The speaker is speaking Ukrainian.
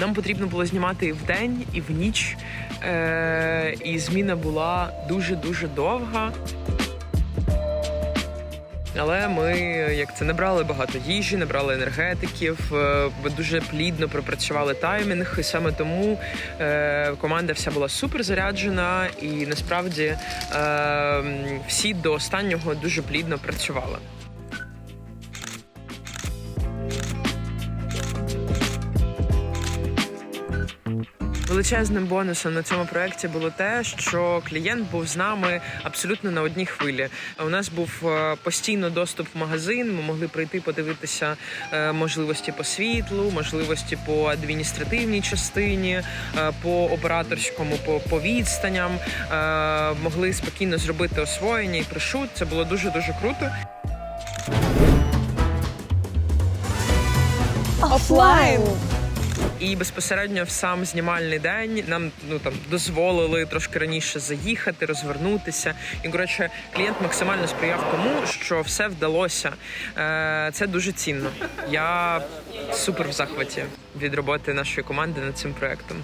Нам потрібно було знімати і вдень, і в ніч. Е, і зміна була дуже дуже довга. Але ми як це не брали багато їжі, не брали енергетиків. е, дуже плідно пропрацювали таймінг, і саме тому е, команда вся була супер заряджена, і насправді е, всі до останнього дуже плідно працювали. Величезним бонусом на цьому проєкті було те, що клієнт був з нами абсолютно на одній хвилі. У нас був е, постійно доступ в магазин. Ми могли прийти подивитися е, можливості по світлу, можливості по адміністративній частині, е, по операторському, по, по відстаням. Могли спокійно зробити освоєння і пришут. Це було дуже дуже круто. Офлайн. І безпосередньо в сам знімальний день нам ну там дозволили трошки раніше заїхати, розвернутися. І коротше, клієнт максимально сприяв тому, що все вдалося. Е, Це дуже цінно. Я супер в захваті від роботи нашої команди над цим проектом.